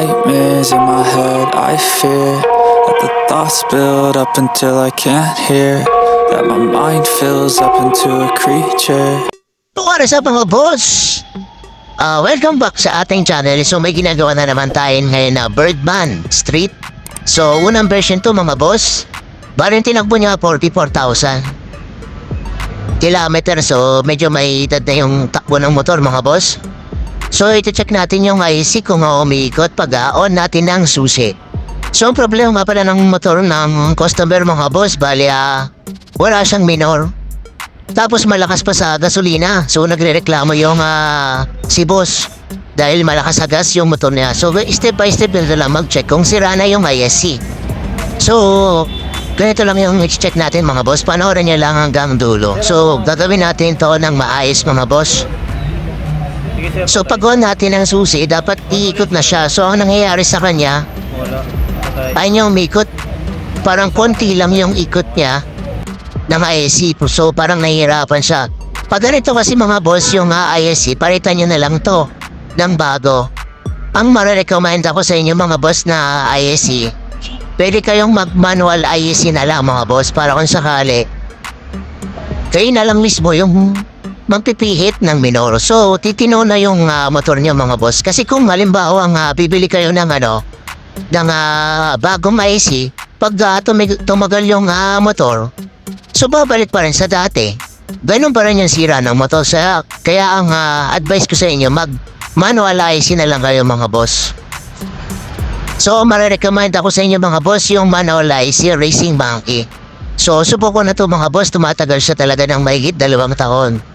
nightmares in my head I fear that the thoughts build up until I can't hear That my mind fills up into a creature Para sa mga boss! Ah, welcome back sa ating channel. So may ginagawa na naman tayo ngayon na Birdman Street. So unang version to mga boss. Bali tinakbo niya 44,000 kilometer. So medyo may na yung takbo ng motor mga boss. So iti-check natin yung IC kung uh, umiikot pag on natin ng susi. So ang problema pala ng motor ng customer mga boss, bali ah, wala siyang minor. Tapos malakas pa sa gasolina. So nagrereklamo yung ah, si boss. Dahil malakas sa gas yung motor niya. So step by step na lang mag-check kung sira na yung ISC. So, ganito lang yung check natin mga boss. Panoorin niya lang hanggang dulo. So, gagawin natin to ng maayos mga boss. So, pag on natin ang susi, dapat iikot na siya. So, ang nangyayari sa kanya, ay niya umikot. Parang konti lang yung ikot niya ng ISC. So, parang nahihirapan siya. Pag ganito kasi mga boss yung uh, ISC, palitan nyo na lang to ng bago. Ang marirecommend ako sa inyo mga boss na ISC, pwede kayong mag-manual ISC na lang mga boss para kung sakali. Kayo na lang mismo yung magpipihit ng minor. So, titino na yung ah, motor niyo mga boss. Kasi kung halimbawa nga bibili kayo ng ano, ng ah, bagong IC, pag ah, tumig- tumagal yung ah, motor, so babalik pa rin sa dati. Ganun pa rin yung sira ng motor. Sa, kaya ang ah, advice ko sa inyo, mag manual IC na lang kayo mga boss. So, marirecommend ako sa inyo mga boss yung manual IC Racing Monkey. So, subukan na to mga boss, tumatagal siya talaga ng mahigit dalawang taon.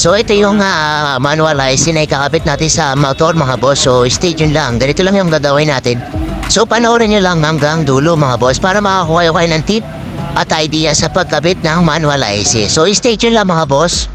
So ito yung ah, manual IC na ikakabit natin sa motor mga boss. So stay tuned lang. Ganito lang yung gagawin natin. So panoorin nyo lang hanggang dulo mga boss para makakuha kayo ng tip at idea sa pagkabit ng manual IC. So stay tuned lang mga boss.